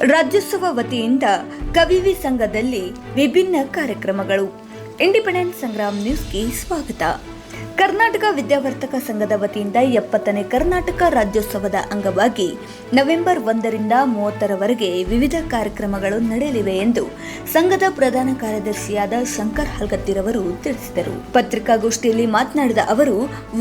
ರಾಜ್ಯೋತ್ಸವ ವತಿಯಿಂದ ಕವಿವಿ ಸಂಘದಲ್ಲಿ ವಿಭಿನ್ನ ಕಾರ್ಯಕ್ರಮಗಳು. ಇಂಡಿಪೆಂಡೆಂಟ್ ಸಂಗ್ರಾಮ್ ನ್ಯೂಸ್ಗೆ ಸ್ವಾಗತ. ಕರ್ನಾಟಕ ವಿದ್ಯಾವರ್ತಕ ಸಂಘದ ವತಿಯಿಂದ ಎಪ್ಪತ್ತನೇ ಕರ್ನಾಟಕ ರಾಜ್ಯೋತ್ಸವದ ಅಂಗವಾಗಿ ನವೆಂಬರ್ ಒಂದರಿಂದ ಮೂವತ್ತರವರೆಗೆ ವಿವಿಧ ಕಾರ್ಯಕ್ರಮಗಳು ನಡೆಯಲಿವೆ ಎಂದು ಸಂಘದ ಪ್ರಧಾನ ಕಾರ್ಯದರ್ಶಿಯಾದ ಶಂಕರ್ ಹಲ್ಗತ್ತಿರವರು ತಿಳಿಸಿದರು. ಪತ್ರಿಕಾಗೋಷ್ಠಿಯಲ್ಲಿ ಮಾತನಾಡಿದ ಅವರು,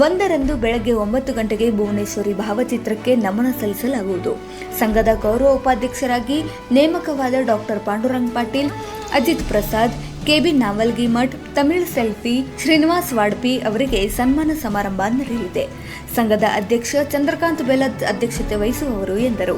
ಒಂದರಂದು ಬೆಳಗ್ಗೆ ಒಂಬತ್ತು ಗಂಟೆಗೆ ಭುವನೇಶ್ವರಿ ಭಾವಚಿತ್ರಕ್ಕೆ ನಮನ ಸಲ್ಲಿಸಲಾಗುವುದು. ಸಂಘದ ಗೌರವ ಉಪಾಧ್ಯಕ್ಷರಾಗಿ ನೇಮಕವಾದ doctor Pandurang Patil, Ajit Prasad KB Navalgi Math, Tamil selfie Srinivas Wadpi ಅವರಿಗೆ ಸನ್ಮಾನ ಸಮಾರಂಭ ನಡೆಯಲಿದೆ. ಸಂಘದ ಅಧ್ಯಕ್ಷ ಚಂದ್ರಕಾಂತ್ ಬೆಲತ್ ಅಧ್ಯಕ್ಷತೆ ವಹಿಸುವವರು ಎಂದರು.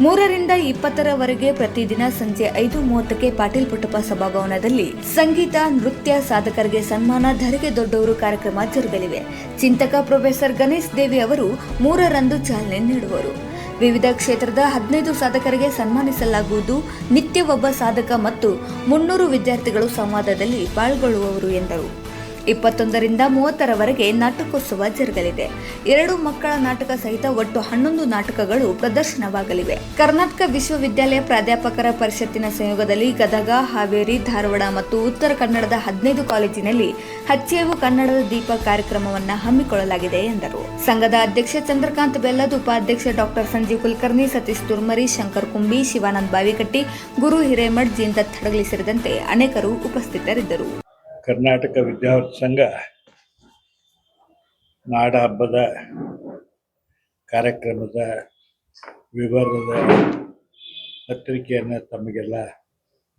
ಮೂರರಿಂದ ಇಪ್ಪತ್ತರವರೆಗೆ ಪ್ರತಿದಿನ ಸಂಜೆ ಐದು ಮೂವತ್ತಕ್ಕೆ ಪಾಟೀಲ್ ಪುಟ್ಟಪ್ಪ ಸಭಾಭವನದಲ್ಲಿ ಸಂಗೀತ, ನೃತ್ಯ ಸಾಧಕರಿಗೆ ಸನ್ಮಾನ, ಧರೆಗೆ ದೊಡ್ಡವರು ಕಾರ್ಯಕ್ರಮ ಜರುಗಲಿವೆ. ಚಿಂತಕ ಪ್ರೊಫೆಸರ್ ಗಣೇಶ್ ದೇವಿ ಅವರು ಮೂರರಂದು ಚಾಲನೆ ನೀಡುವರು. ವಿವಿಧ ಕ್ಷೇತ್ರದ ಹದಿನೈದು ಸಾಧಕರಿಗೆ ಸನ್ಮಾನಿಸಲಾಗುವುದು. ನಿತ್ಯ ಒಬ್ಬ ಸಾಧಕ ಮತ್ತು ಮುನ್ನೂರು ವಿದ್ಯಾರ್ಥಿಗಳು ಸಂವಾದದಲ್ಲಿ ಪಾಲ್ಗೊಳ್ಳುವವರು ಎಂದರು. ಇಪ್ಪತ್ತೊಂದರಿಂದ ಮೂವತ್ತರವರೆಗೆ ನಾಟಕೋತ್ಸವ ಜರುಗಲಿದೆ. ಎರಡು ಮಕ್ಕಳ ನಾಟಕ ಸಹಿತ ಒಟ್ಟು ಹನ್ನೊಂದು ನಾಟಕಗಳು ಪ್ರದರ್ಶನವಾಗಲಿವೆ. ಕರ್ನಾಟಕ ವಿಶ್ವವಿದ್ಯಾಲಯ ಪ್ರಾಧ್ಯಾಪಕರ ಪರಿಷತ್ತಿನ ಸಂಯೋಗದಲ್ಲಿ ಗದಗ, ಹಾವೇರಿ, ಧಾರವಾಡ ಮತ್ತು ಉತ್ತರ ಕನ್ನಡದ ಹದಿನೈದು ಕಾಲೇಜಿನಲ್ಲಿ ಹಚ್ಚೇವು ಕನ್ನಡದ ದೀಪ ಕಾರ್ಯಕ್ರಮವನ್ನು ಹಮ್ಮಿಕೊಳ್ಳಲಾಗಿದೆ ಎಂದರು. ಸಂಘದ ಅಧ್ಯಕ್ಷ ಚಂದ್ರಕಾಂತ್ ಬೆಲ್ಲದ್, ಉಪಾಧ್ಯಕ್ಷ ಡಾಕ್ಟರ್ ಸಂಜೀವ್ ಕುಲಕರ್ಣಿ, ಸತೀಶ್ ತುರ್ಮರಿ, ಶಂಕರ್ ಕುಂಬಿ, ಶಿವಾನಂದ್ ಬಾವಿಕಟ್ಟಿ, ಗುರು ಹಿರೇಮಠ್ ಜೀಂದತ್ ಸೇರಿದಂತೆ ಅನೇಕರು ಉಪಸ್ಥಿತರಿದ್ದರು. ಕರ್ನಾಟಕ ವಿದ್ಯಾರ್ಥಿ ಸಂಘ ನಾಡ ಹಬ್ಬದ ಕಾರ್ಯಕ್ರಮದ ವಿವರದ ಪತ್ರಿಕೆಯನ್ನು ತಮಗೆಲ್ಲ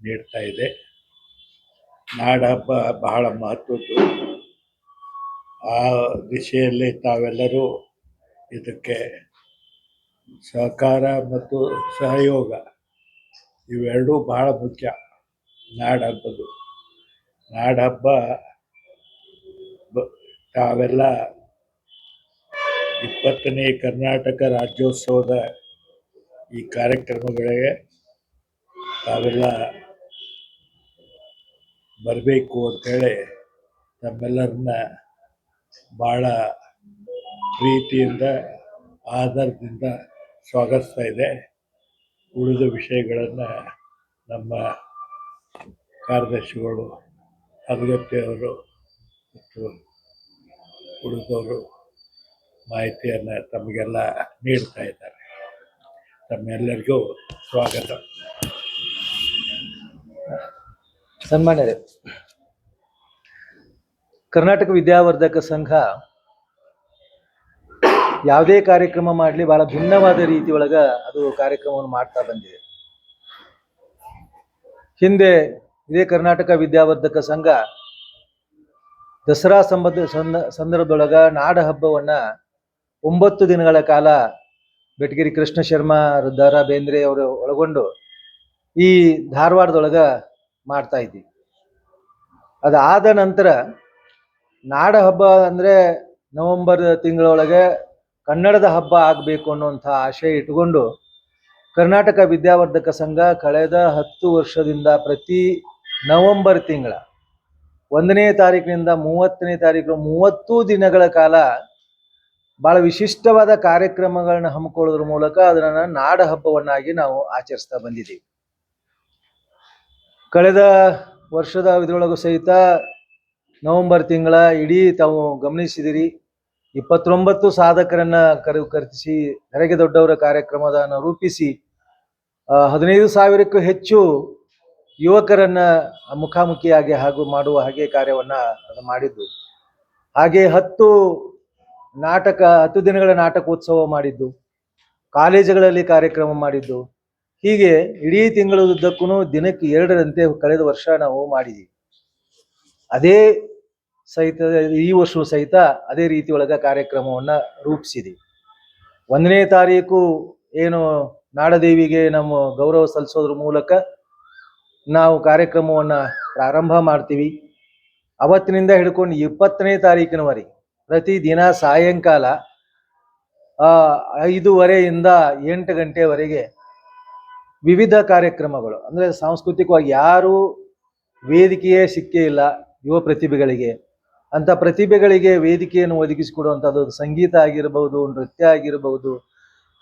ನೀಡ್ತಾ ಇದೆ. ನಾಡ ಹಬ್ಬ ಬಹಳ ಮಹತ್ವದ್ದು. ಆ ದಿಶೆಯಲ್ಲಿ ತಾವೆಲ್ಲರೂ ಇದಕ್ಕೆ ಸಹಕಾರ ಮತ್ತು ಸಹಯೋಗ ಇವೆರಡೂ ಬಹಳ ಮುಖ್ಯ ನಾಡ ಹಬ್ಬದು ನಾಡ ಹಬ್ಬ ಬ- ತಾವೆಲ್ಲ ಇಪ್ಪತ್ತನೇ ಕರ್ನಾಟಕ ರಾಜ್ಯೋತ್ಸವದ ಈ ಕಾರ್ಯಕ್ರಮಗಳಿಗೆ ತಾವೆಲ್ಲ ಬರಬೇಕು ಅಂತೇಳಿ ತಮ್ಮೆಲ್ಲರನ್ನ ಭಾಳ ಪ್ರೀತಿಯಿಂದ ಆಧಾರದಿಂದ ಸ್ವಾಗತಿಸ್ತಾ ಇದೆ. ಉಳಿದ ವಿಷಯಗಳನ್ನು ನಮ್ಮ ಕಾರ್ಯದರ್ಶಿಗಳು ಅಗತ್ಯವರು ಮತ್ತು ಉಳಿದವರು ಮಾಹಿತಿಯನ್ನು ತಮಗೆಲ್ಲ ನೀಡ್ತಾ ಇದ್ದಾರೆ. ತಮ್ಮೆಲ್ಲರಿಗೂ ಸ್ವಾಗತ. ಸನ್ಮಾನ್ಯರೇ, ಕರ್ನಾಟಕ ವಿದ್ಯಾವರ್ಧಕ ಸಂಘ ಯಾವುದೇ ಕಾರ್ಯಕ್ರಮ ಮಾಡಲಿ ಬಹಳ ಭಿನ್ನವಾದ ರೀತಿ ಅದು ಕಾರ್ಯಕ್ರಮವನ್ನು ಮಾಡ್ತಾ ಬಂದಿದೆ. ಹಿಂದೆ ಇದೇ ಕರ್ನಾಟಕ ವಿದ್ಯಾವರ್ಧಕ ಸಂಘ ದಸರಾ ಸಂಬಂಧ ಸಂದ- ಸಂದರ್ಭದೊಳಗ ನಾಡ ಹಬ್ಬವನ್ನ ಒಂಬತ್ತು ದಿನಗಳ ಕಾಲ ಬೆಟಗಿರಿ ಕೃಷ್ಣ ಶರ್ಮಾ ದಾರಾ ಬೇಂದ್ರೆ ಅವರು ಒಳಗೊಂಡು ಈ ಧಾರವಾಡದೊಳಗ ಮಾಡ್ತಾ ಇದ್ವಿ. ಅದಾದ ನಂತರ ನಾಡ ಹಬ್ಬ ಅಂದ್ರೆ ನವೆಂಬರ್ ತಿಂಗಳೊಳಗೆ ಕನ್ನಡದ ಹಬ್ಬ ಆಗಬೇಕು ಅನ್ನುವಂಥ ಆಶಯ ಇಟ್ಕೊಂಡು ಕರ್ನಾಟಕ ವಿದ್ಯಾವರ್ಧಕ ಸಂಘ ಕಳೆದ ಹತ್ತು ವರ್ಷದಿಂದ ಪ್ರತಿ ನವೆಂಬರ್ ತಿಂಗಳ. ಒಂದನೇ ತಾರೀಕಿನಿಂದ ಮೂವತ್ತನೇ ತಾರೀಕು ಮೂವತ್ತು ದಿನಗಳ ಕಾಲ ಬಹಳ ವಿಶಿಷ್ಟವಾದ ಕಾರ್ಯಕ್ರಮಗಳನ್ನ ಹಮ್ಮಿಕೊಳ್ಳೋದ್ರ ಮೂಲಕ ಅದನ್ನ ನಾಡ ಹಬ್ಬವನ್ನಾಗಿ ನಾವು ಆಚರಿಸ್ತಾ ಬಂದಿದ್ದೀವಿ. ಕಳೆದ ವರ್ಷದ ಇದರೊಳಗೂ ಸಹಿತ ನವೆಂಬರ್ ತಿಂಗಳ ಇಡೀ ತಾವು ಗಮನಿಸಿದಿರಿ. ಇಪ್ಪತ್ತೊಂಬತ್ತು ಸಾಧಕರನ್ನ ಕರೆ ಕರೆಸಿ ಹೆರಿಗೆ ದೊಡ್ಡವರ ಕಾರ್ಯಕ್ರಮದನ್ನು ರೂಪಿಸಿ ಹದಿನೈದು ಸಾವಿರಕ್ಕೂ ಹೆಚ್ಚು ಯುವಕರನ್ನ ಮುಖಾಮುಖಿಯಾಗಿ ಹಾಗೂ ಮಾಡುವ ಹಾಗೆ ಕಾರ್ಯವನ್ನ ಮಾಡಿದ್ದು. ಹಾಗೆ ಹತ್ತು ನಾಟಕ, ಹತ್ತು ದಿನಗಳ ನಾಟಕೋತ್ಸವ ಮಾಡಿದ್ದು. ಕಾಲೇಜುಗಳಲ್ಲಿ ಕಾರ್ಯಕ್ರಮ ಮಾಡಿದ್ದು. ಹೀಗೆ ಇಡೀ ತಿಂಗಳುದ್ದಕ್ಕೂ ದಿನಕ್ಕೆ ಎರಡರಂತೆ ಕಳೆದ ವರ್ಷ ನಾವು ಮಾಡಿದ್ದೀವಿ ಅದೇ ಸಹಿತ, ಈ ವರ್ಷವೂ ಸಹಿತ ಅದೇ ರೀತಿ ಒಳಗ ಕಾರ್ಯಕ್ರಮವನ್ನ ರೂಪಿಸಿದೆ ಒಂದನೇ ತಾರೀಕು ಏನು ನಾಡದೇವಿಗೆ ನಮ್ಮ ಗೌರವ ಸಲ್ಲಿಸೋದ್ರ ಮೂಲಕ ನಾವು ಕಾರ್ಯಕ್ರಮವನ್ನು ಪ್ರಾರಂಭ ಮಾಡ್ತೀವಿ. ಅವತ್ತಿನಿಂದ ಹಿಡ್ಕೊಂಡು ಇಪ್ಪತ್ತನೇ ತಾರೀಕಿನವರೆಗೆ ಪ್ರತಿ ದಿನ ಸಾಯಂಕಾಲ ಐದೂವರೆಯಿಂದ ಎಂಟು ಗಂಟೆವರೆಗೆ ವಿವಿಧ ಕಾರ್ಯಕ್ರಮಗಳು. ಅಂದರೆ ಸಾಂಸ್ಕೃತಿಕವಾಗಿ ಯಾರೂ ವೇದಿಕೆಯೇ ಸಿಕ್ಕೇ ಇಲ್ಲ ಯುವ ಪ್ರತಿಭೆಗಳಿಗೆ. ಅಂಥ ಪ್ರತಿಭೆಗಳಿಗೆ ವೇದಿಕೆಯನ್ನು ಒದಗಿಸಿಕೊಡುವಂಥದ್ದು ಸಂಗೀತ ಆಗಿರಬಹುದು ನೃತ್ಯ ಆಗಿರಬಹುದು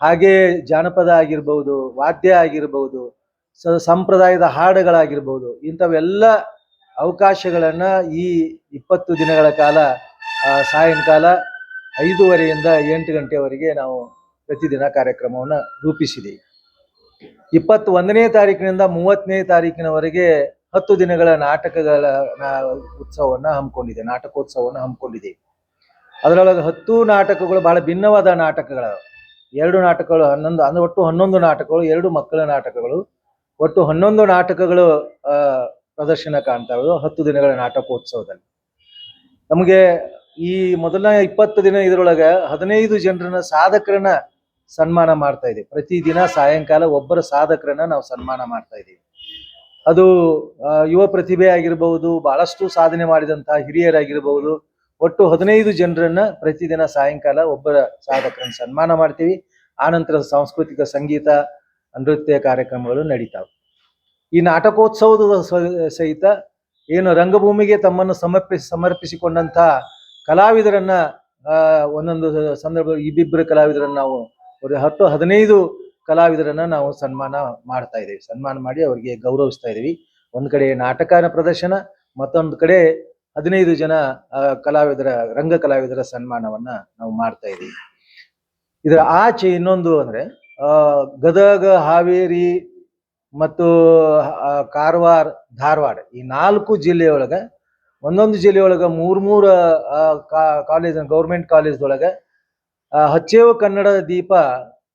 ಹಾಗೆ ಜಾನಪದ ಆಗಿರ್ಬೋದು, ವಾದ್ಯ ಆಗಿರ್ಬೋದು ಸ ಸಂಪ್ರದಾಯದ ಹಾಡುಗಳಾಗಿರ್ಬೋದು, ಇಂಥವೆಲ್ಲ ಅವಕಾಶಗಳನ್ನು ಈ ಇಪ್ಪತ್ತು ದಿನಗಳ ಕಾಲ ಸಾಯಂಕಾಲ ಐದೂವರೆಯಿಂದ ಎಂಟು ಗಂಟೆವರೆಗೆ ನಾವು ಪ್ರತಿದಿನ ಕಾರ್ಯಕ್ರಮವನ್ನು ರೂಪಿಸಿದೆ ಇಪ್ಪತ್ತು ಒಂದನೇ ತಾರೀಕಿನಿಂದ ಮೂವತ್ತನೇ ತಾರೀಕಿನವರೆಗೆ ಹತ್ತು ದಿನಗಳ ನಾಟಕಗಳ ಉತ್ಸವವನ್ನು ಹಮ್ಮಿಕೊಂಡಿದೆ, ನಾಟಕೋತ್ಸವವನ್ನು ಹಮ್ಮಿಕೊಂಡಿದೆ ಅದರೊಳಗೆ ಹತ್ತು ನಾಟಕಗಳು ಬಹಳ ಭಿನ್ನವಾದ ನಾಟಕಗಳು ಎರಡು ನಾಟಕಗಳು ಹನ್ನೊಂದು, ಅಂದ್ರೆ ಒಟ್ಟು ಹನ್ನೊಂದು ನಾಟಕಗಳು, ಎರಡು ಮಕ್ಕಳ ನಾಟಕಗಳು. ಒಟ್ಟು ಹನ್ನೊಂದು ನಾಟಕಗಳು ಪ್ರದರ್ಶನ ಇರೋದು. ಹತ್ತು ದಿನಗಳ ನಾಟಕೋತ್ಸವದಲ್ಲಿ ನಮಗೆ ಈ ಮೊದಲನೇ ಇಪ್ಪತ್ತು ದಿನ ಇದರೊಳಗೆ ಹದಿನೈದು ಜನರನ್ನ ಸಾಧಕರನ್ನ ಸನ್ಮಾನ ಮಾಡ್ತಾ ಇದ್ದೀವಿ. ಪ್ರತಿದಿನ ಸಾಯಂಕಾಲ ಒಬ್ಬರ ಸಾಧಕರನ್ನ ನಾವು ಸನ್ಮಾನ ಮಾಡ್ತಾ ಇದ್ದೀವಿ. ಅದು ಯುವ ಪ್ರತಿಭೆ ಆಗಿರ್ಬಹುದು, ಬಹಳಷ್ಟು ಸಾಧನೆ ಮಾಡಿದಂತಹ ಹಿರಿಯರಾಗಿರಬಹುದು. ಒಟ್ಟು ಹದಿನೈದು ಜನರನ್ನ ಪ್ರತಿದಿನ ಸಾಯಂಕಾಲ ಒಬ್ಬರ ಸಾಧಕರನ್ನ ಸನ್ಮಾನ ಮಾಡ್ತೀವಿ. ಆನಂತರ ಸಾಂಸ್ಕೃತಿಕ ಸಂಗೀತ ನೃತ್ಯ ಕಾರ್ಯಕ್ರಮಗಳು ನಡೀತಾವೆ. ಈ ನಾಟಕೋತ್ಸವದ ಸಹಿತ ಏನು ರಂಗಭೂಮಿಗೆ ತಮ್ಮನ್ನು ಸಮರ್ಪಿಸಿ ಸಮರ್ಪಿಸಿಕೊಂಡಂತಹ ಕಲಾವಿದರನ್ನ ಒಂದೊಂದು ಸಂದರ್ಭ, ಇಬ್ಬಿಬ್ಬರು ಕಲಾವಿದರನ್ನ ನಾವು ஒரு ಹತ್ತು ಹದಿನೈದು ಕಲಾವಿದರನ್ನ ನಾವು ಸನ್ಮಾನ ಮಾಡ್ತಾ ಇದ್ದೀವಿ. ಸನ್ಮಾನ ಮಾಡಿ ಅವರಿಗೆ ಗೌರವಿಸ್ತಾ ಇದ್ದೀವಿ. ಒಂದ್ ಕಡೆ ನಾಟಕನ ಪ್ರದರ್ಶನ, ಮತ್ತೊಂದು ಕಡೆ ಹದಿನೈದು ಜನ ಕಲಾವಿದರ, ರಂಗ ಕಲಾವಿದರ ಸನ್ಮಾನವನ್ನ ನಾವು ಮಾಡ್ತಾ ಇದ್ದೀವಿ. ಇದರ ಆಚೆ ಇನ್ನೊಂದು ಅಂದ್ರೆ ಗದಗ, ಹಾವೇರಿ ಮತ್ತು ಕಾರವಾರ, ಧಾರವಾಡ ಈ ನಾಲ್ಕು ಜಿಲ್ಲೆಯೊಳಗ, ಒಂದೊಂದು ಜಿಲ್ಲೆಯೊಳಗ ಮೂರು ಮೂರು ಕಾಲೇಜ್ ಗೌರ್ಮೆಂಟ್ ಕಾಲೇಜ್ದೊಳಗೆ ಹಚ್ಚೇವ ಕನ್ನಡ ದೀಪ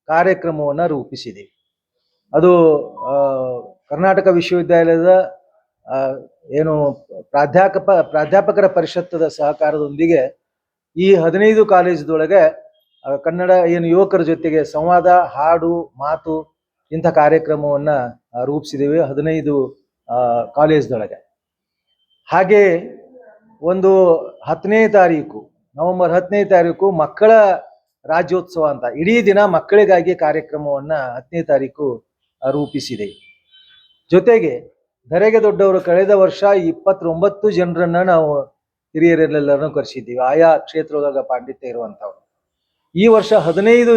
ಕಾರ್ಯಕ್ರಮವನ್ನ ರೂಪಿಸಿದೆ ಅದು ಕರ್ನಾಟಕ ವಿಶ್ವವಿದ್ಯಾಲಯದ ಏನು ಪ್ರಾಧ್ಯಾಪಕ, ಪ್ರಾಧ್ಯಾಪಕರ ಪರಿಷತ್ತದ ಸಹಕಾರದೊಂದಿಗೆ ಈ ಹದಿನೈದು ಕಾಲೇಜದೊಳಗೆ ಕನ್ನಡ ಏನು ಯುವಕರ ಜೊತೆಗೆ ಸಂವಾದ, ಹಾಡು, ಮಾತು ಇಂಥ ಕಾರ್ಯಕ್ರಮವನ್ನ ರೂಪಿಸಿದ್ದೀವಿ ಹದಿನೈದು ಕಾಲೇಜ್ದೊಳಗೆ ಹಾಗೆ ಒಂದು ಹತ್ತನೇ ತಾರೀಕು, ನವೆಂಬರ್ ಹತ್ತನೇ ತಾರೀಕು ಮಕ್ಕಳ ರಾಜ್ಯೋತ್ಸವ ಅಂತ, ಇಡೀ ದಿನ ಮಕ್ಕಳಿಗಾಗಿ ಕಾರ್ಯಕ್ರಮವನ್ನ ಹತ್ತನೇ ತಾರೀಕು ರೂಪಿಸಿದೆ. ಜೊತೆಗೆ ಧರೆಗೆ ದೊಡ್ಡವರು ಕಳೆದ ವರ್ಷ ಇಪ್ಪತ್ತೊಂಬತ್ತು ಜನರನ್ನ ನಾವು ಹಿರಿಯರೆಲ್ಲರನ್ನು ಕರೆಸಿದ್ದೀವಿ. ಆಯಾ ಕ್ಷೇತ್ರದೊಳಗ ಪಾಂಡಿತ್ಯ ಇರುವಂತವ್ರು ಈ ವರ್ಷ ಹದಿನೈದು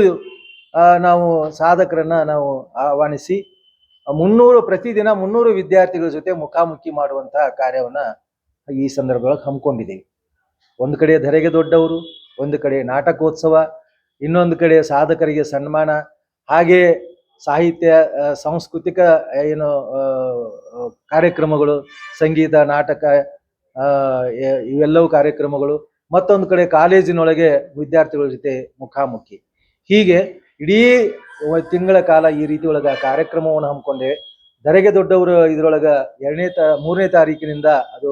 ನಾವು ಸಾಧಕರನ್ನ ನಾವು ಆಹ್ವಾನಿಸಿ, ಮುನ್ನೂರು, ಪ್ರತಿದಿನ ಮುನ್ನೂರು ವಿದ್ಯಾರ್ಥಿಗಳ ಜೊತೆ ಮುಖಾಮುಖಿ ಮಾಡುವಂತಹ ಕಾರ್ಯವನ್ನ ಈ ಸಂದರ್ಭದೊಳಗೆ ಹಮ್ಮಿಕೊಂಡಿದ್ದೀವಿ. ಒಂದು ಕಡೆ ಧರೆಗೆ ದೊಡ್ಡವರು, ಒಂದು ಕಡೆ ನಾಟಕೋತ್ಸವ, ಇನ್ನೊಂದು ಕಡೆ ಸಾಧಕರಿಗೆ ಸನ್ಮಾನ, ಹಾಗೆ ಸಾಹಿತ್ಯ ಸಾಂಸ್ಕೃತಿಕ ಏನು ಕಾರ್ಯಕ್ರಮಗಳು, ಸಂಗೀತ, ನಾಟಕ ಇವೆಲ್ಲವೂ ಕಾರ್ಯಕ್ರಮಗಳು ಮತ್ತೊಂದು ಕಡೆ ಕಾಲೇಜಿನೊಳಗೆ ವಿದ್ಯಾರ್ಥಿಗಳ ಜೊತೆ ಮುಖಾಮುಖಿ. ಹೀಗೆ ಇಡೀ ತಿಂಗಳ ಕಾಲ ಈ ರೀತಿ ಒಳಗ ಕಾರ್ಯಕ್ರಮವನ್ನು ಹಮ್ಮಿಕೊಂಡೆ. ಧರೆಗೆ ದೊಡ್ಡವರು ಇದರೊಳಗೆ ಎರಡನೇ ತ ಮೂರನೇ ತಾರೀಕಿನಿಂದ ಅದು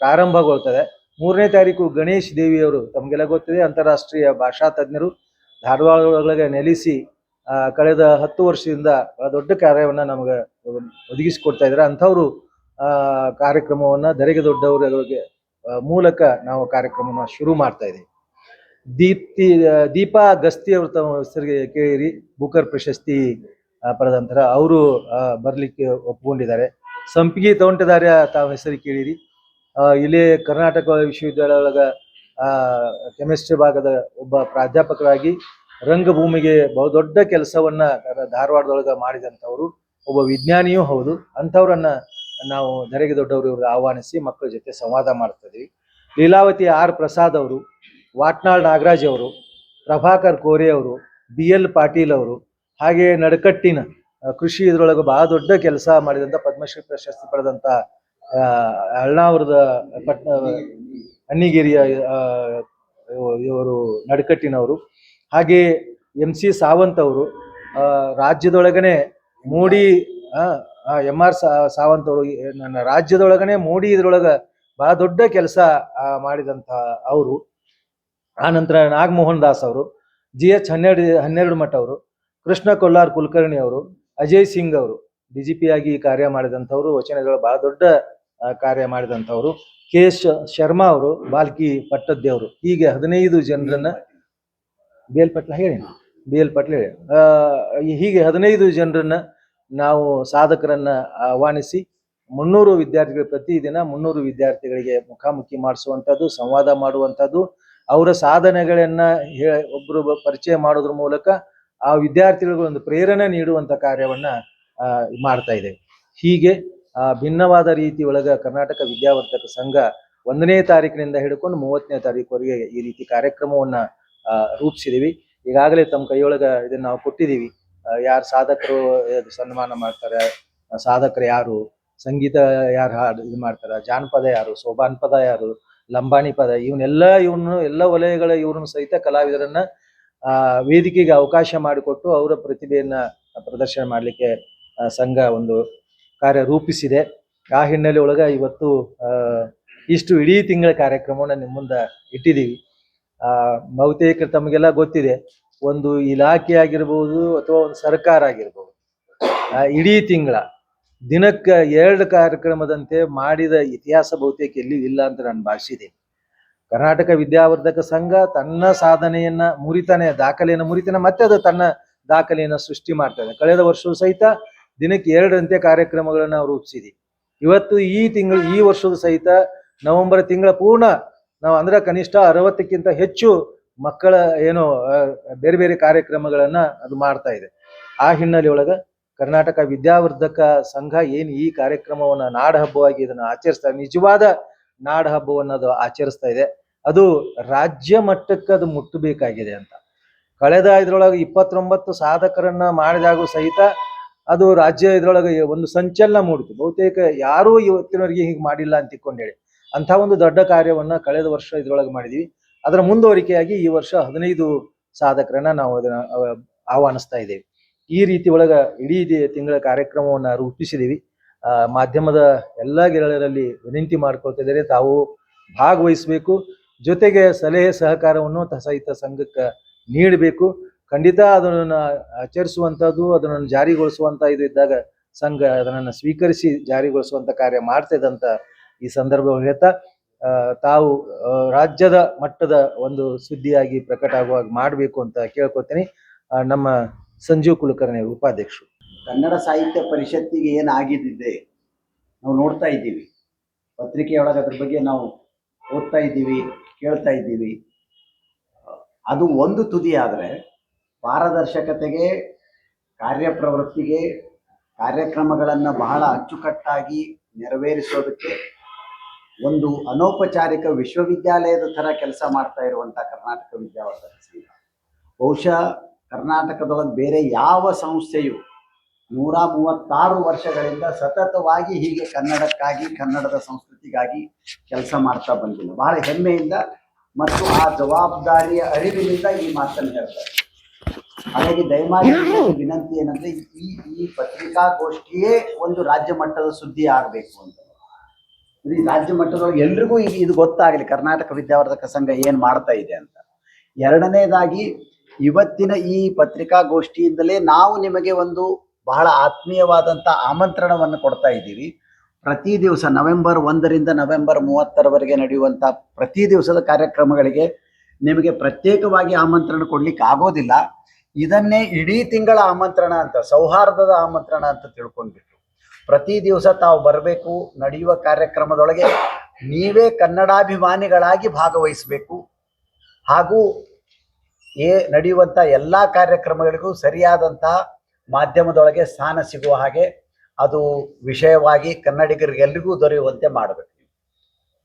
ಪ್ರಾರಂಭಗೊಳ್ತದೆ. ಮೂರನೇ ತಾರೀಕು ಗಣೇಶ್ ದೇವಿಯವರು ತಮಗೆಲ್ಲ ಗೊತ್ತಿದೆ ಅಂತಾರಾಷ್ಟ್ರೀಯ ಭಾಷಾ ತಜ್ಞರು ಧಾರವಾಡ ಒಳಗೆ ನೆಲೆಸಿ ಕಳೆದ ಹತ್ತು ವರ್ಷದಿಂದ ಬಹಳ ದೊಡ್ಡ ಕಾರ್ಯವನ್ನ ನಮಗೆ ಒದಗಿಸಿಕೊಡ್ತಾ ಇದ್ದಾರೆ. ಅಂಥವರು ಕಾರ್ಯಕ್ರಮವನ್ನ ಧರೆಗೆ ದೊಡ್ಡವರು ಆ, ಮೂಲಕ ನಾವು ಕಾರ್ಯಕ್ರಮನ ಶುರು ಮಾಡ್ತಾ ಇದ್ದೀವಿ ದೀಪ್ತಿ ದೀಪಾ ಗಸ್ತಿ ಅವರು ತಮ್ಮ ಹೆಸರಿಗೆ ಕೇಳಿರಿ. ಬುಕರ್ ಪ್ರಶಸ್ತಿ ಪಡೆದ ಪಡೆದಂತರ ಅವರು ಬರಲಿಕ್ಕೆ ಒಪ್ಪಿಕೊಂಡಿದ್ದಾರೆ ಸಂಪಿಗೆ ತೋಂಟದಾರ್ಯ ತಾವು ಹೆಸರು ಕೇಳಿರಿ. ಇಲ್ಲಿ ಕರ್ನಾಟಕ ವಿಶ್ವವಿದ್ಯಾಲಯ ಒಳಗ ಕೆಮಿಸ್ಟ್ರಿ ಭಾಗದ ಒಬ್ಬ ಪ್ರಾಧ್ಯಾಪಕರಾಗಿ ರಂಗಭೂಮಿಗೆ ಬಹು ದೊಡ್ಡ ಕೆಲಸವನ್ನ ಧಾರವಾಡದೊಳಗ ಮಾಡಿದಂಥವ್ರು. ಒಬ್ಬ ವಿಜ್ಞಾನಿಯೂ ಹೌದು. ಅಂಥವ್ರನ್ನ ನಾವು ಧರೆಗೆ ದೊಡ್ಡವರು ಇವ್ರಿಗೆ ಆಹ್ವಾನಿಸಿ ಮಕ್ಕಳ ಜೊತೆ ಸಂವಾದ ಮಾಡ್ತಿದ್ವಿ. ಲೀಲಾವತಿ ಆರ್ ಪ್ರಸಾದ್ ಅವರು, ವಾಟ್ನಾಳ್ ನಾಗರಾಜ್ ಅವರು, ಪ್ರಭಾಕರ್ ಕೋರೆ ಅವರು, ಬಿ ಎಲ್ ಪಾಟೀಲ್ ಅವರು, ಹಾಗೆ ನಡಕಟ್ಟಿನ ಕೃಷಿ ಇದ್ರೊಳಗೆ ಬಹಳ ದೊಡ್ಡ ಕೆಲಸ ಮಾಡಿದಂತ ಪದ್ಮಶ್ರೀ ಪ್ರಶಸ್ತಿ ಪಡೆದಂತ ಅಳ್ಳಾವರದ ಪಟ್ನ ಅಣ್ಣಿಗೇರಿಯ ಇವರು ನಡಕಟ್ಟಿನವರು. ಹಾಗೆ ಎಂ ಸಿ ಸಾವಂತ್ ಅವರು ರಾಜ್ಯದೊಳಗನೆ ಮೋಡಿ ಎಂ ಆರ್ ಸಾವಂತ್ ಅವರು ನನ್ನ ರಾಜ್ಯದೊಳಗನೆ ಮೋಡಿ ಇದ್ರೊಳಗ ಬಹಳ ದೊಡ್ಡ ಕೆಲಸ ಮಾಡಿದಂತ ಅವರು. ಆ ನಂತರ ನಾಗಮೋಹನ್ ದಾಸ್ ಅವರು, ಜಿ ಎಚ್ ಹನ್ನೆರಡು ಹನ್ನೆರಡು ಮಠ ಅವರು, ಕೃಷ್ಣ ಕೊಲ್ಲಾರ್ ಕುಲಕರ್ಣಿ ಅವರು, ಅಜಯ್ ಸಿಂಗ್ ಅವರು, ಡಿ ಜಿ ಪಿ ಆಗಿ ಕಾರ್ಯ ಮಾಡಿದಂಥವ್ರು, ವಚನಗಳು ಬಹಳ ದೊಡ್ಡ ಕಾರ್ಯ ಮಾಡಿದಂಥವ್ರು. ಕೆ ಎಸ್ ಶರ್ಮಾ ಅವರು, ಬಾಲ್ಕಿ ಪಟ್ಟದ್ದೇವರು ಹೀಗೆ ಹದಿನೈದು ಜನರನ್ನ ಬಿ ಎಲ್ ಪಟ್ಲ ಹೇಳಿ ಬಿ ಎಲ್ ಪಟ್ಲ ಹೇಳಿ ಹೀಗೆ ಹದಿನೈದು ಜನರನ್ನ ನಾವು ಸಾಧಕರನ್ನ ಆಹ್ವಾನಿಸಿ ಮುನ್ನೂರು ವಿದ್ಯಾರ್ಥಿಗಳು ಪ್ರತಿದಿನ ಮುನ್ನೂರು ವಿದ್ಯಾರ್ಥಿಗಳಿಗೆ ಮುಖಾಮುಖಿ ಮಾಡಿಸುವಂಥದ್ದು, ಸಂವಾದ ಮಾಡುವಂಥದ್ದು, ಅವರ ಸಾಧನೆಗಳನ್ನ ಹೇ ಒಬ್ಬರು ಪರಿಚಯ ಮಾಡೋದ್ರ ಮೂಲಕ ಆ ವಿದ್ಯಾರ್ಥಿಗಳಿಗೆ ಒಂದು ಪ್ರೇರಣೆ ನೀಡುವಂತ ಕಾರ್ಯವನ್ನ ಮಾಡ್ತಾ ಇದೆ. ಹೀಗೆ ಭಿನ್ನವಾದ ರೀತಿ ಒಳಗ ಕರ್ನಾಟಕ ವಿದ್ಯಾವರ್ಧಕ ಸಂಘ ಒಂದನೇ ತಾರೀಕಿನಿಂದ ಹಿಡ್ಕೊಂಡು ಮೂವತ್ತನೇ ತಾರೀಕುವರೆಗೆ ಈ ರೀತಿ ಕಾರ್ಯಕ್ರಮವನ್ನ ರೂಪಿಸಿದೀವಿ. ಈಗಾಗಲೇ ತಮ್ಮ ಕೈಯೊಳಗ ಇದನ್ನ ನಾವು ಕೊಟ್ಟಿದೀವಿ. ಯಾರು ಸಾಧಕರು ಸನ್ಮಾನ ಮಾಡ್ತಾರೆ ಸಾಧಕರು ಯಾರು, ಸಂಗೀತ ಯಾರು ಹಾಡು, ಇದು ಮಾಡ್ತಾರೆ, ಜಾನಪದ ಯಾರು ಸೋಬಾನ್ ಪದ ಯಾರು, ಲಂಬಾಣಿ ಪದ ಇವನ್ನೆಲ್ಲ ಇವನು, ಎಲ್ಲ ವಲಯಗಳ ಇವ್ರನ್ನ ಸಹಿತ ಕಲಾವಿದರನ್ನ, ಆ, ವೇದಿಕೆಗೆ ಅವಕಾಶ ಮಾಡಿಕೊಟ್ಟು ಅವರ ಪ್ರತಿಭೆಯನ್ನ ಪ್ರದರ್ಶನ ಮಾಡಲಿಕ್ಕೆ ಸಂಘ ಒಂದು ಕಾರ್ಯ ರೂಪಿಸಿದೆ. ಆ ಹಿನ್ನೆಲೆ ಒಳಗ ಇವತ್ತು ಇಷ್ಟು ಇಡೀ ತಿಂಗಳ ಕಾರ್ಯಕ್ರಮವನ್ನ ನಿಮ್ಮ ಮುಂದೆ ಇಟ್ಟಿದ್ದೀವಿ ಬಹುತೇಕ ತಮಗೆಲ್ಲ ಗೊತ್ತಿದೆ. ಒಂದು ಇಲಾಖೆ ಆಗಿರ್ಬೋದು ಅಥವಾ ಒಂದು ಸರ್ಕಾರ ಆಗಿರ್ಬೋದು. ಇಡೀ ತಿಂಗಳ, ದಿನಕ್ಕೆ ಎರಡು ಕಾರ್ಯಕ್ರಮದಂತೆ ಮಾಡಿದ ಇತಿಹಾಸ ಬಹುತೇಕ ಎಲ್ಲಿ ಇಲ್ಲ ಅಂತ ನಾನು ಭಾವಿಸಿದ್ದೀನಿ ಕರ್ನಾಟಕ ವಿದ್ಯಾವರ್ಧಕ ಸಂಘ ತನ್ನ ಸಾಧನೆಯನ್ನ ಮುರಿತಾನೆ, ದಾಖಲೆಯನ್ನ ಮುರಿತಾನೆ, ಮತ್ತೆ ಅದು ತನ್ನ ದಾಖಲೆಯನ್ನು ಸೃಷ್ಟಿ ಮಾಡ್ತದೆ ಕಳೆದ ವರ್ಷವೂ ಸಹಿತ ದಿನಕ್ಕೆ ಎರಡರಂತೆ ಕಾರ್ಯಕ್ರಮಗಳನ್ನ ನಾವು ರೂಪಿಸಿದ್ವಿ ಇವತ್ತು ಈ ತಿಂಗಳು, ಈ ವರ್ಷದ ಸಹಿತ ನವೆಂಬರ್ ತಿಂಗಳ ಪೂರ್ಣ ನಾವು ಅಂದ್ರೆ ಕನಿಷ್ಠ ಅರವತ್ತಕ್ಕಿಂತ ಹೆಚ್ಚು ಮಕ್ಕಳ ಏನು ಬೇರೆ ಬೇರೆ ಕಾರ್ಯಕ್ರಮಗಳನ್ನ ಅದು ಮಾಡ್ತಾ ಇದೆ. ಆ ಹಿನ್ನೆಲೆ ಒಳಗ ಕರ್ನಾಟಕ ವಿದ್ಯಾವರ್ಧಕ ಸಂಘ ಏನ್ ಈ ಕಾರ್ಯಕ್ರಮವನ್ನ ನಾಡ ಹಬ್ಬವಾಗಿ ಇದನ್ನ ಆಚರಿಸ್ತಾ, ನಿಜವಾದ ನಾಡ ಹಬ್ಬವನ್ನ ಅದು ಆಚರಿಸ್ತಾ ಇದೆ. ಅದು ರಾಜ್ಯ ಮಟ್ಟಕ್ಕೆ ಅದು ಮುಟ್ಟಬೇಕಾಗಿದೆ ಅಂತ. ಕಳೆದ ಇದ್ರೊಳಗೆ ಇಪ್ಪತ್ತೊಂಬತ್ತು ಸಾಧಕರನ್ನ ಮಾಡಿದಾಗೂ ಸಹಿತ ಅದು ರಾಜ್ಯ ಇದ್ರೊಳಗೆ ಒಂದು ಸಂಚಲನ ಮೂಡಿತು. ಬಹುತೇಕ ಯಾರೂ ಇವತ್ತಿನವರೆಗೆ ಹೀಗೆ ಮಾಡಿಲ್ಲ ಅಂತ ತಿಳ್ಕೊಂಡೇಳಿ ಅಂತ ಒಂದು ದೊಡ್ಡ ಕಾರ್ಯವನ್ನ ಕಳೆದ ವರ್ಷ ಇದ್ರೊಳಗೆ ಮಾಡಿದ್ವಿ. ಅದರ ಮುಂದುವರಿಕೆಯಾಗಿ ಈ ವರ್ಷ ಹದಿನೈದು ಸಾಧಕರನ್ನ ನಾವು ಅದನ್ನ ಆಹ್ವಾನಿಸ್ತಾ ಇದ್ದೇವೆ. ಈ ರೀತಿ ಒಳಗ ಇಡೀ ತಿಂಗಳ ಕಾರ್ಯಕ್ರಮವನ್ನ ರೂಪಿಸಿದೀವಿ ಮಾಧ್ಯಮದ ಎಲ್ಲಾ ಗೆಳೆಯರಲ್ಲಿ ವಿನಂತಿ ಮಾಡ್ಕೊಳ್ತಿದ್ದಾರೆ. ತಾವು ಭಾಗವಹಿಸಬೇಕು. ಜೊತೆಗೆ ಸಲಹೆ ಸಹಕಾರವನ್ನು ಸಹಿತ ಸಂಘಕ್ಕೆ ನೀಡಬೇಕು. ಖಂಡಿತ ಅದನ್ನ ಆಚರಿಸುವಂತದ್ದು ಅದನ್ನು ಜಾರಿಗೊಳಿಸುವಂತ ಇದು ಇದ್ದಾಗ ಸಂಘ ಅದನ್ನ ಸ್ವೀಕರಿಸಿ ಜಾರಿಗೊಳಿಸುವಂತ ಕಾರ್ಯ ಮಾಡ್ತಾ ಅಂತ ಈ ಸಂದರ್ಭ ಹೇಳ್ತಾ ತಾವು ರಾಜ್ಯದ ಮಟ್ಟದ ಒಂದು ಸುದ್ದಿಯಾಗಿ ಪ್ರಕಟ ಆಗುವಾಗ ಮಾಡಬೇಕು ಅಂತ ಕೇಳ್ಕೊತೀನಿ ನಮ್ಮ ಸಂಜೀವ್ ಕುಲಕರ್ಣಿ ಉಪಾಧ್ಯಕ್ಷರು. ಕನ್ನಡ ಸಾಹಿತ್ಯ ಪರಿಷತ್ತಿಗೆ ಏನಾಗಿದ್ದಿದೆ ನಾವು ನೋಡ್ತಾ ಇದ್ದೀವಿ. ಪತ್ರಿಕೆಯೊಳಗೆ ಅದ್ರ ಬಗ್ಗೆ ನಾವು ಓದ್ತಾ ಇದ್ದೀವಿ, ಕೇಳ್ತಾ ಇದ್ದೀವಿ. ಅದು ಒಂದು ತುದಿ ಆದರೆ ಪಾರದರ್ಶಕತೆಗೆ, ಕಾರ್ಯಪ್ರವೃತ್ತಿಗೆ, ಕಾರ್ಯಕ್ರಮಗಳನ್ನು ಬಹಳ ಅಚ್ಚುಕಟ್ಟಾಗಿ ನೆರವೇರಿಸೋದಕ್ಕೆ ಒಂದು ಅನೌಪಚಾರಿಕ ವಿಶ್ವವಿದ್ಯಾಲಯದ ಥರ ಕೆಲಸ ಮಾಡ್ತಾ ಇರುವಂಥ ಕರ್ನಾಟಕ ವಿದ್ಯಾವರ್ಧಕ ಸಂಘ. ಬಹುಶಃ ಕರ್ನಾಟಕದೊಳಗೆ ಬೇರೆ ಯಾವ ಸಂಸ್ಥೆಯು ನೂರ ಮೂವತ್ತಾರು ವರ್ಷಗಳಿಂದ ಸತತವಾಗಿ ಹೀಗೆ ಕನ್ನಡಕ್ಕಾಗಿ, ಕನ್ನಡದ ಸಂಸ್ಕೃತಿಗಾಗಿ ಕೆಲಸ ಮಾಡ್ತಾ ಬಂದಿಲ್ಲ ಬಹಳ ಹೆಮ್ಮೆಯಿಂದ ಮತ್ತು ಆ ಜವಾಬ್ದಾರಿಯ ಅರಿವಿನಿಂದ ಈ ಮಾತನ್ನು ಹೇಳ್ತಾರೆ. ಹಾಗಾಗಿ ದಯಮಾಡಿ ವಿನಂತಿ ಏನಂದ್ರೆ ಈ ಈ ಪತ್ರಿಕಾಗೋಷ್ಠಿಯೇ ಒಂದು ರಾಜ್ಯ ಮಟ್ಟದ ಸುದ್ದಿ ಆಗಬೇಕು ಅಂತ. ಈ ರಾಜ್ಯ ಮಟ್ಟದೊಳಗೆ ಎಲ್ರಿಗೂ ಈಗ ಇದು ಗೊತ್ತಾಗಲಿ, ಕರ್ನಾಟಕ ವಿದ್ಯಾವರ್ಧಕ ಸಂಘ ಏನು ಮಾಡ್ತಾ ಇದೆ ಅಂತ. ಎರಡನೇದಾಗಿ, ಇವತ್ತಿನ ಈ ಪತ್ರಿಕಾಗೋಷ್ಠಿಯಿಂದಲೇ ನಾವು ನಿಮಗೆ ಒಂದು ಬಹಳ ಆತ್ಮೀಯವಾದಂಥ ಆಮಂತ್ರಣವನ್ನು ಕೊಡ್ತಾ ಇದ್ದೀವಿ. ಪ್ರತಿ ದಿವಸ ನವೆಂಬರ್ ಒಂದರಿಂದ ನವೆಂಬರ್ ಮೂವತ್ತರವರೆಗೆ ನಡೆಯುವಂಥ ಪ್ರತಿ ದಿವಸದ ಕಾರ್ಯಕ್ರಮಗಳಿಗೆ ನಿಮಗೆ ಪ್ರತ್ಯೇಕವಾಗಿ ಆಮಂತ್ರಣ ಕೊಡ್ಲಿಕ್ಕೆ ಆಗೋದಿಲ್ಲ. ಇದನ್ನೇ ಇಡೀ ತಿಂಗಳ ಆಮಂತ್ರಣ ಅಂತ, ಸೌಹಾರ್ದದ ಆಮಂತ್ರಣ ಅಂತ ತಿಳ್ಕೊಂಡ್ಬಿಟ್ರು ಪ್ರತಿ ದಿವಸ ತಾವು ಬರಬೇಕು, ನಡೆಯುವ ಕಾರ್ಯಕ್ರಮದೊಳಗೆ ನೀವೇ ಕನ್ನಡಾಭಿಮಾನಿಗಳಾಗಿ ಭಾಗವಹಿಸಬೇಕು. ಹಾಗೂ ಏ ನಡೆಯುವಂಥ ಎಲ್ಲ ಕಾರ್ಯಕ್ರಮಗಳಿಗೂ ಸರಿಯಾದಂಥ ಮಾಧ್ಯಮದೊಳಗೆ ಸ್ಥಾನ ಸಿಗುವ ಹಾಗೆ ಅದು ವಿಷಯವಾಗಿ ಕನ್ನಡಿಗರಿಗೆಲ್ಲರಿಗೂ ದೊರೆಯುವಂತೆ ಮಾಡಬೇಕು.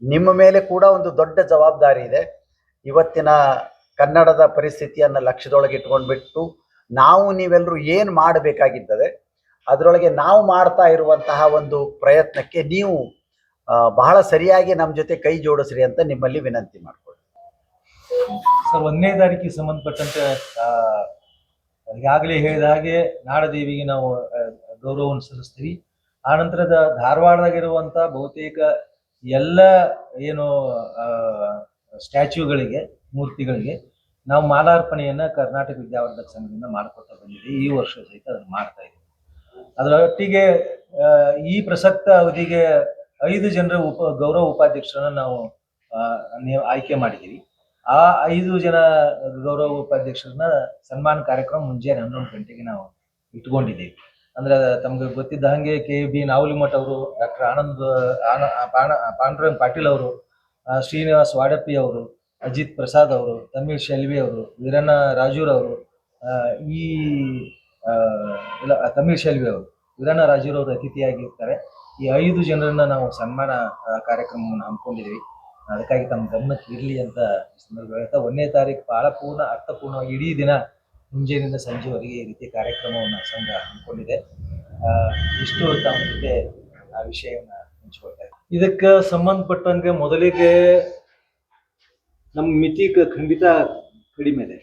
ನಿಮ್ಮ ಮೇಲೆ ಕೂಡ ಒಂದು ದೊಡ್ಡ ಜವಾಬ್ದಾರಿ ಇದೆ. ಇವತ್ತಿನ ಕನ್ನಡದ ಪರಿಸ್ಥಿತಿಯನ್ನು ಲಕ್ಷ್ಯದೊಳಗೆ ಇಟ್ಕೊಂಡ್ಬಿಟ್ಟು ನಾವು ನೀವೆಲ್ಲರೂ ಏನು ಮಾಡಬೇಕಾಗಿದ್ದದೆ ಅದರೊಳಗೆ ನಾವು ಮಾಡ್ತಾ ಇರುವಂತಹ ಒಂದು ಪ್ರಯತ್ನಕ್ಕೆ ನೀವು ಬಹಳ ಸರಿಯಾಗಿ ನಮ್ಮ ಜೊತೆ ಕೈ ಜೋಡಿಸ್ರಿ ಅಂತ ನಿಮ್ಮಲ್ಲಿ ವಿನಂತಿ ಮಾಡ್ಕೊಳ್ಳಿ ಸರ್, ಒಂದನೇ ತಾರೀಕಿಗೆ ಸಂಬಂಧಪಟ್ಟಂತೆ ಈಗಾಗಲೇ ಹೇಳಿದ ಹಾಗೆ ನಾಡದೇವಿಗೆ ನಾವು ಗೌರವವನ್ನು ಸಲ್ಲಿಸ್ತೀವಿ. ಆ ನಂತರದ ಧಾರವಾಡದಾಗಿರುವಂತ ಬಹುತೇಕ ಎಲ್ಲ ಏನು ಸ್ಟ್ಯಾಚ್ಯೂಗಳಿಗೆ, ಮೂರ್ತಿಗಳಿಗೆ ನಾವು ಮಾಲಾರ್ಪಣೆಯನ್ನ ಕರ್ನಾಟಕ ವಿದ್ಯಾವರ್ಧಕ ಸಂಘದಿಂದ ಮಾಡ್ಕೊತಾ ಬಂದಿದ್ದೀವಿ. ಈ ವರ್ಷ ಸಹಿತ ಅದನ್ನು ಮಾಡ್ತಾ ಇದ್ದೀವಿ. ಅದರೊಟ್ಟಿಗೆ ಈ ಪ್ರಸಕ್ತ ಅವಧಿಗೆ ಐದು ಜನರ ಉಪ, ಗೌರವ ಉಪಾಧ್ಯಕ್ಷರನ್ನ ನಾವು ನೀವು ಆಯ್ಕೆ ಮಾಡಿದ್ದೀವಿ. ಆ ಐದು ಜನ ಗೌರವ ಉಪಾಧ್ಯಕ್ಷರನ್ನ ಸನ್ಮಾನ ಕಾರ್ಯಕ್ರಮ ಮುಂಜಾನೆ ಹನ್ನೊಂದು ಗಂಟೆಗೆ ನಾವು ಇಟ್ಕೊಂಡಿದ್ದೀವಿ. ಅಂದ್ರೆ ತಮ್ಗೆ ಗೊತ್ತಿದ್ದ ಹಾಗೆ ಕೆ ಬಿ ನಾವಲಿಮಠ್ ಅವರು, ಡಾಕ್ಟರ್ ಆನಂದ್ ಪಾಂಡುರಂಗ್ ಪಾಟೀಲ್ ಅವರು ಶ್ರೀನಿವಾಸ್ ವಾಡಪ್ಪಿ ಅವರು, ಅಜಿತ್ ಪ್ರಸಾದ್ ಅವರು, ತಮಿಳ್ ಶೆಲ್ವಿ ಅವರು, ವೀರಣ್ಣ ರಾಜೂರ್ ಅವರು ಈ ಇಲ್ಲ ತಮಿಳ್ ಶೆಲ್ವಿ ಅವರು ಉದಾಹರಣ ರಾಜೀವ್ ಅವರು ಅತಿಥಿಯಾಗಿರ್ತಾರೆ. ಈ ಐದು ಜನರನ್ನ ನಾವು ಸನ್ಮಾನ ಕಾರ್ಯಕ್ರಮವನ್ನು ಹಮ್ಮಿಕೊಂಡಿದ್ದೀವಿ. ಅದಕ್ಕಾಗಿ ತಮ್ಮ ಗಮನಕ್ಕೆ ಇರಲಿ ಅಂತ ಸಂದರ್ಭ ಹೇಳ್ತಾ, ಒಂದನೇ ತಾರೀಕು ಬಹಳ ಪೂರ್ಣ, ಅರ್ಥಪೂರ್ಣವಾಗಿ ಇಡೀ ದಿನ ಮುಂಜಾನೆಯಿಂದ ಸಂಜೆವರೆಗೆ ಈ ರೀತಿ ಕಾರ್ಯಕ್ರಮವನ್ನು ಸಂಘ ಹಮ್ಮಿಕೊಂಡಿದೆ. ಇಷ್ಟು ತಮ್ಮ ಜೊತೆ ಆ ವಿಷಯವನ್ನ ಹಂಚ್ಕೊಳ್ತಾ ಇದ್ದೀನಿ. ಇದಕ್ಕೆ ಸಂಬಂಧಪಟ್ಟಂಗೆ ಮೊದಲಿಗೆ ನಮ್ಮ ಮಿತಿ ಖಂಡಿತ ಕಡಿಮೆ ಇದೆ.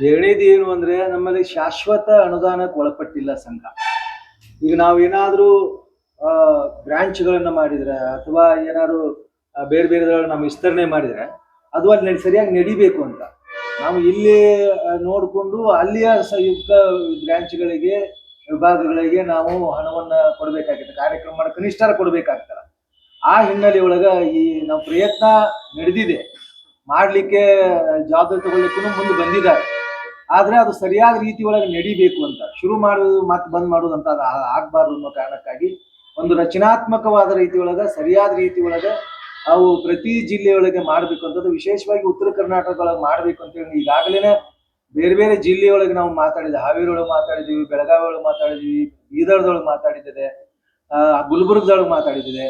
ಎರಡನೇದು ಏನು ಅಂದ್ರೆ ನಮ್ಮಲ್ಲಿ ಶಾಶ್ವತ ಅನುದಾನಕ್ಕೆ ಒಳಪಟ್ಟಿಲ್ಲ ಸಂಘ. ಈಗ ನಾವು ಏನಾದ್ರೂ ಬ್ರಾಂಚ್ಗಳನ್ನ ಮಾಡಿದ್ರೆ ಅಥವಾ ಏನಾದ್ರು ಬೇರೆ ಬೇರೆ ನಾವು ವಿಸ್ತರಣೆ ಮಾಡಿದ್ರೆ ಅದು ಅಲ್ಲಿ ಸರಿಯಾಗಿ ನಡಿಬೇಕು ಅಂತ. ನಾವು ಇಲ್ಲಿ ನೋಡಿಕೊಂಡು ಅಲ್ಲಿಯ ಸಂಯುಕ್ತ ಬ್ರಾಂಚ್ಗಳಿಗೆ ವಿಭಾಗಗಳಿಗೆ ನಾವು ಹಣವನ್ನ ಕೊಡಬೇಕಾಗಿದೆ ಕಾರ್ಯಕ್ರಮ ಕನಿಷ್ಠ ಕೊಡಬೇಕಾಗ್ತದ. ಆ ಹಿನ್ನೆಲೆ ಒಳಗ ಈ ನಾವು ಪ್ರಯತ್ನ ನಡೆದಿದೆ. ಮಾಡ್ಲಿಕ್ಕೆ ಜವಾಬ್ದಾರಿ ಮುಂದೆ ಬಂದಿದ್ದಾರೆ. ಆದ್ರೆ ಅದು ಸರಿಯಾದ ರೀತಿ ಒಳಗೆ ನಡಿಬೇಕು ಅಂತ. ಶುರು ಮಾಡೋದು ಮತ್ತೆ ಬಂದ್ ಮಾಡೋದು ಅಂತ ಅದು ಆಗ್ಬಾರ್ದು ಅನ್ನೋ ಕಾರಣಕ್ಕಾಗಿ ಒಂದು ರಚನಾತ್ಮಕವಾದ ರೀತಿ ಒಳಗೆ, ಸರಿಯಾದ ರೀತಿ ಒಳಗೆ ಅವು ಪ್ರತಿ ಜಿಲ್ಲೆಯೊಳಗೆ ಮಾಡ್ಬೇಕು ಅಂತದ್ದು, ವಿಶೇಷವಾಗಿ ಉತ್ತರ ಕರ್ನಾಟಕ ಮಾಡಬೇಕು ಅಂತ ಹೇಳಿ ಈಗಾಗಲೇ ಬೇರೆ ಬೇರೆ ಜಿಲ್ಲೆಯೊಳಗೆ ನಾವು ಮಾತಾಡಿದ್ವಿ. ಹಾವೇರಿ ಒಳಗೆ ಮಾತಾಡಿದೀವಿ ಬೆಳಗಾವಿ ಒಳಗೆ ಮಾತಾಡಿದೀವಿ, ಬೀದರ್ದೊಳಗೆ ಮಾತಾಡಿದ್ದೇವೆ ಗುಲ್ಬರ್ಗದೊಳಗೆ ಮಾತಾಡಿದ್ದೇವೆ.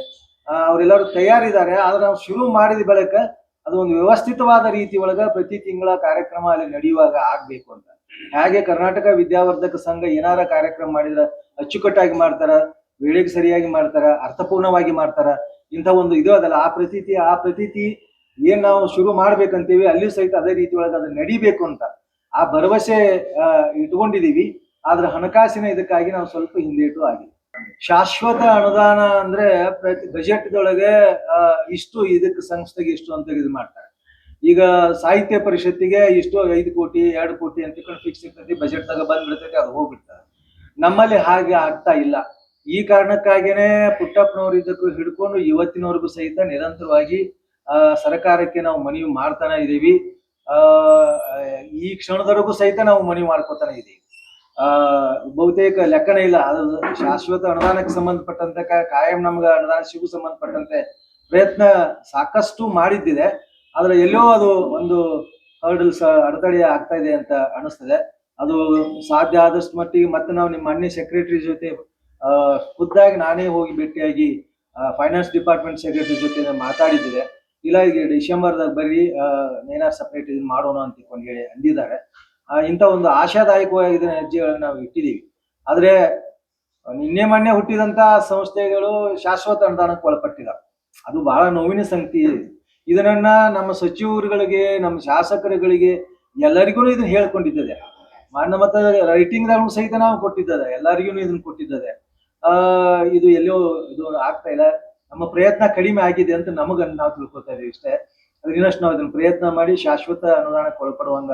ಅವರೆಲ್ಲರೂ ತಯಾರಿದ್ದಾರೆ. ಆದ್ರೆ ನಾವು ಶುರು ಮಾಡಿದ ಬಳಿಕ ಅದು ಒಂದು ವ್ಯವಸ್ಥಿತವಾದ ರೀತಿ ಒಳಗ ಪ್ರತಿ ತಿಂಗಳ ಕಾರ್ಯಕ್ರಮ ಅಲ್ಲಿ ನಡೆಯುವಾಗ ಆಗ್ಬೇಕು ಅಂತ. ಹಾಗೆ ಕರ್ನಾಟಕ ವಿದ್ಯಾವರ್ಧಕ ಸಂಘ ಏನಾರ ಕಾರ್ಯಕ್ರಮ ಮಾಡಿದ್ರ ಅಚ್ಚುಕಟ್ಟಾಗಿ ಮಾಡ್ತಾರ, ವೇಳೆಗೆ ಸರಿಯಾಗಿ ಮಾಡ್ತಾರ, ಅರ್ಥಪೂರ್ಣವಾಗಿ ಮಾಡ್ತಾರ, ಇಂಥ ಒಂದು ಇದು ಅದಲ್ಲ. ಆ ಪ್ರತೀತಿ ಆ ಪ್ರತೀತಿ ಏನ್ ನಾವು ಶುರು ಮಾಡ್ಬೇಕಂತೀವಿ ಅಲ್ಲಿ ಸಹಿತ ಅದೇ ರೀತಿ ಒಳಗೆ ಅದು ನಡಿಬೇಕು ಅಂತ. ಆ ಭರವಸೆ ಇಟ್ಕೊಂಡಿದೀವಿ. ಆದ್ರೆ ಹಣಕಾಸಿನ ಇದಕ್ಕಾಗಿ ನಾವು ಸ್ವಲ್ಪ ಹಿಂದೇಟು ಆಗಿದೆ ಶಾಶ್ವತ ಅನುದಾನ ಅಂದ್ರೆ ಪ್ರತಿ ಬಜೆಟ್ದೊಳಗೆ ದೊಳಗೆ ಇಷ್ಟು ಇದಕ್ಕೆ ಸಂಸ್ಥೆಗೆ ಇಷ್ಟು ಅಂತ ಇದು ಮಾಡ್ತಾರೆ. ಈಗ ಸಾಹಿತ್ಯ ಪರಿಷತ್ತಿಗೆ ಇಷ್ಟು ಐದು ಕೋಟಿ, ಎರಡು ಕೋಟಿ ಅಂತ ಫಿಕ್ಸ್ ಇರ್ತೈತಿ ಬಜೆಟ್ ದಾಗ ಬಂದ್ಬಿಡ್ತೈತಿ, ಅದು ಹೋಗ್ಬಿಡ್ತಾರೆ ನಮ್ಮಲ್ಲಿ ಹಾಗೆ ಆಗ್ತಾ ಇಲ್ಲ. ಈ ಕಾರಣಕ್ಕಾಗಿನೇ ಪುಟ್ಟಪ್ಪನವ್ರು ಇದಕ್ಕೂ ಹಿಡ್ಕೊಂಡು ಇವತ್ತಿನವರೆಗೂ ಸಹಿತ ನಿರಂತರವಾಗಿ, ಆ, ಸರ್ಕಾರಕ್ಕೆ ನಾವು ಮನವಿ ಮಾಡ್ತಾನೆ ಇದೀವಿ. ಆ, ಈ ಕ್ಷಣದವರೆಗೂ ಸಹಿತ ನಾವು ಮನವಿ ಮಾಡ್ಕೊತಾನೆ ಇದೀವಿ. ಆ ಬಹುತೇಕ ಲೆಕ್ಕನೇ ಇಲ್ಲ. ಅದು ಶಾಶ್ವತ ಅನುದಾನಕ್ಕೆ ಸಂಬಂಧಪಟ್ಟಂತೆ ಕಾಯಂ ನಮ್ಗೆ ಅನುದಾನ ಸಿಗು ಸಂಬಂಧಪಟ್ಟಂತೆ ಪ್ರಯತ್ನ ಸಾಕಷ್ಟು ಮಾಡಿದ್ದಿದೆ. ಆದ್ರೆ ಎಲ್ಲೋ ಅದು ಒಂದು ಹರ್ಡಲ್ಸ್ ಅಡೆತಡೆ ಆಗ್ತಾ ಇದೆ ಅಂತ ಅನಿಸ್ತದೆ ಅದು ಸಾಧ್ಯ ಆದಷ್ಟು ಮಟ್ಟಿಗೆ ಮತ್ತೆ ನಾವು ನಿಮ್ಮ ಅನ್ಯ ಸೆಕ್ರೆಟರಿ ಜೊತೆ ಖುದ್ದಾಗಿ ನಾನೇ ಹೋಗಿ ಭೇಟಿಯಾಗಿ ಫೈನಾನ್ಸ್ ಡಿಪಾರ್ಟ್ಮೆಂಟ್ ಸೆಕ್ರೆಟರಿ ಜೊತೆ ಮಾತಾಡಿದ್ದಿದೆ ಇಲ್ಲ ಈಗ ಡಿಸೆಂಬರ್ದಾಗ ಬರೀ ಆ, ಏನಾರು ಸಪ್ರೇಟ್ ಇದನ್ನ ಮಾಡೋಣ ಅಂತ ಹೇಳಿ ಅಂದಿದ್ದಾರೆ. ಇಂಥ ಒಂದು ಆಶಾದಾಯಕವಾಗಿ ಹೆಜ್ಜೆಗಳನ್ನು ನಾವು ಇಟ್ಟಿದ್ದೀವಿ. ಆದ್ರೆ ನಿನ್ನೆ ಮೊನ್ನೆ ಹುಟ್ಟಿದಂತ ಸಂಸ್ಥೆಗಳು ಶಾಶ್ವತ ಅನುದಾನಕ್ಕೆ ಒಳಪಟ್ಟಿದ್ದಾವೆ ಅದು ಬಹಳ ನೋವಿನ ಸಂಗತಿ. ಇದನ್ನ ನಮ್ಮ ಸಚಿವರುಗಳಿಗೆ, ನಮ್ಮ ಶಾಸಕರುಗಳಿಗೆ ಎಲ್ಲರಿಗೂ ಇದನ್ನ ಹೇಳ್ಕೊಂಡಿದ್ದದೆ ಮತ ರೈಟಿಂಗ್ ಸಹಿತ ನಾವು ಕೊಟ್ಟಿದ್ದದೆ ಎಲ್ಲರಿಗೂ ಇದನ್ನ ಕೊಟ್ಟಿದ್ದದೆ ಆ, ಇದು ಎಲ್ಲೋ ಇದು ಆಗ್ತಾ ಇಲ್ಲ. ನಮ್ಮ ಪ್ರಯತ್ನ ಕಡಿಮೆ ಆಗಿದೆ ಅಂತ ನಮಗ ನಾವು ತಿಳ್ಕೊತಾ ಇದೀವಿ ಇಷ್ಟೇ ಅದ್ರ ಇನ್ನಷ್ಟು ನಾವು ಅದನ್ನ ಪ್ರಯತ್ನ ಮಾಡಿ ಶಾಶ್ವತ ಅನುದಾನಕ್ಕೆ ಒಳಪಡುವಂಗ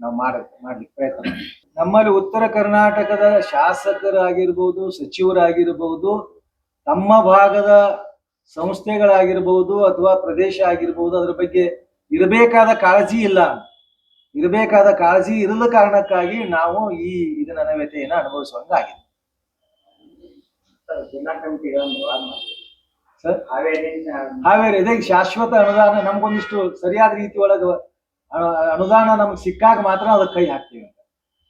ನಾವು ಮಾಡ, ಮಾಡ್ಲಿಕ್ಕೆ ಪ್ರಯತ್ನ. ನಮ್ಮಲ್ಲಿ ಉತ್ತರ ಕರ್ನಾಟಕದ ಶಾಸಕರಾಗಿರ್ಬೋದು, ಸಚಿವರಾಗಿರ್ಬೋದು, ತಮ್ಮ ಭಾಗದ ಸಂಸ್ಥೆಗಳಾಗಿರ್ಬೋದು ಅಥವಾ ಪ್ರದೇಶ ಆಗಿರ್ಬೋದು, ಅದ್ರ ಬಗ್ಗೆ ಇರಬೇಕಾದ ಕಾಳಜಿ ಇಲ್ಲ. ಇರಬೇಕಾದ ಕಾಳಜಿ ಇರದ ಕಾರಣಕ್ಕಾಗಿ ನಾವು ಈ ಇದನ್ನ ವ್ಯತೆಯನ್ನು ಅನುಭವಿಸುವಂಗಾಗಿದೆ ಜಿಲ್ಲಾ ಕಮಿಟಿಗಳನ್ನು ವಾದ ಮಾಡಿ ಸರ್? ಹಾವೇರಿ ಇದಕ್ಕೆ ಇದೇ ಶಾಶ್ವತ ಅನುದಾನ ನಮಗೊಂದಿಷ್ಟು ಸರಿಯಾದ ರೀತಿ ಒಳಗ ಅನುದಾನ ನಮ್ಗೆ ಸಿಕ್ಕಾಗ ಮಾತ್ರ ಅದಕ್ಕೆ ಕೈ ಹಾಕ್ತೀವಿ ಅಂತ.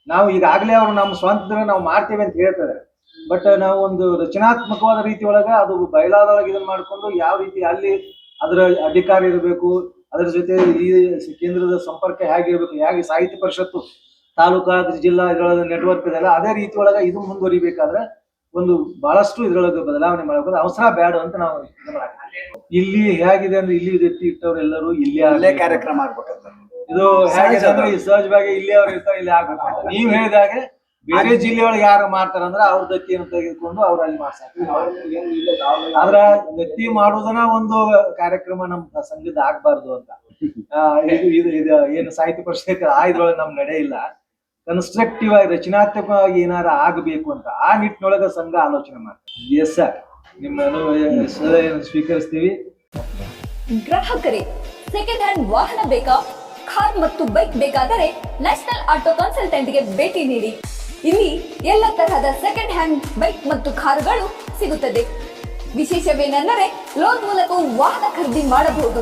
ನಾವು ಈಗಾಗಲೇ ಅವ್ರು ನಮ್ಮ ಸ್ವಂತ ನಾವು ಮಾಡ್ತೇವೆ ಅಂತ ಹೇಳ್ತಾರೆ. ಬಟ್ ನಾವು ಒಂದು ರಚನಾತ್ಮಕವಾದ ರೀತಿ ಒಳಗ ಅದು ಬಯಲಾದೊಳಗೆ ಇದನ್ನ ಮಾಡ್ಕೊಂಡು ಯಾವ ರೀತಿ ಅಲ್ಲಿ ಅದರ ಅಧಿಕಾರ ಇರಬೇಕು ಅದರ ಜೊತೆ ಈ ಕೇಂದ್ರದ ಸಂಪರ್ಕ ಹೇಗಿರ್ಬೇಕು ಹೇಗೆ ಸಾಹಿತ್ಯ ಪರಿಷತ್ತು ತಾಲೂಕಾ ಜಿಲ್ಲಾ ಇದರೊಳಗೆ ನೆಟ್ವರ್ಕ್ ಇದೆಲ್ಲ ಅದೇ ರೀತಿ ಒಳಗ ಇದು ಮುಂದುವರಿಬೇಕಾದ್ರೆ ಒಂದು ಬಹಳಷ್ಟು ಇದ್ರೊಳಗೆ ಬದಲಾವಣೆ ಮಾಡಬೇಕು ಅವಸರ ಬೇಡ ಅಂತ ನಾವು ಇಲ್ಲಿ ಹೇಗಿದೆ ಅಂದ್ರೆ ಇಲ್ಲಿ ಎತ್ತಿ ಇಟ್ಟವ್ರೆಲ್ಲರೂ ಇಲ್ಲಿ ಕಾರ್ಯಕ್ರಮ ಆಗ್ಬೇಕಂತ. ಇದು ಹೇಗಿದೆ ಅಂದ್ರೆ ಈ ಇಲ್ಲಿ ಅವ್ರು ಇರ್ತಾರೆ ಇಲ್ಲಿ ಆಗ್ಬೇಕು. ನೀವ್ ಹೇಳಿದಾಗ ಬೇರೆ ಜಿಲ್ಲೆಯೊಳಗೆ ಯಾರು ಮಾಡ್ತಾರ ಅಂದ್ರೆ ಅವ್ರ ದತ್ತಿಯನ್ನು ತೆಗೆದುಕೊಂಡು ಅವ್ರ ಅಲ್ಲಿ ಮಾಡ್ತಾರೆ ಆದ್ರ ದತ್ತಿ ಮಾಡೋದನ್ನ ಒಂದು ಕಾರ್ಯಕ್ರಮ ನಮ್ ಸಂಘದ ಆಗ್ಬಾರ್ದು ಅಂತ. ಇದು ಇದು ಇದು ಏನು ಸಾಹಿತ್ಯ ಪರಿಷತ್ ಆ ಇದ್ರೊಳಗೆ ನಮ್ ನಡೆ ಇಲ್ಲ. ಕನ್ಸ್ಟ್ರಕ್ಟಿವ್ ಆಗಿ, ರಚನಾತ್ಮಕವಾಗಿ ಏನಾರ ಆಗಬೇಕು ಅಂತ ಆ ನಿಟ್ಟಿನೊಳಗ ಸಂಘ ಆಲೋಚನೆ ಮಾಡ್ತಾರೆ ಎಸ್ ಸರ್ ನಿಮ್ಮ ಸ್ವೀಕರಿಸ್ತೀವಿ. ಗ್ರಾಹಕರೇ ಸೆಕೆಂಡ್ ಹ್ಯಾಂಡ್ ವಾಹನ ಬೇಕಾ? ಕಾರ್ ಮತ್ತು ಬೈಕ್ ಬೇಕಾದರೆ ನ್ಯಾಷನಲ್ ಆಟೋ ಕನ್ಸಲ್ಟೆಂಟ್ಗೆ ಭೇಟಿ ನೀಡಿ. ಇಲ್ಲಿ ಎಲ್ಲ ತರಹದ ಸೆಕೆಂಡ್ ಹ್ಯಾಂಡ್ ಬೈಕ್ ಮತ್ತು ಕಾರುಗಳು ಸಿಗುತ್ತದೆ. ವಿಶೇಷವೇನೆಂದರೆ, ಲೋನ್ ಮೂಲಕ ವಾಹನ ಖರೀದಿ ಮಾಡಬಹುದು.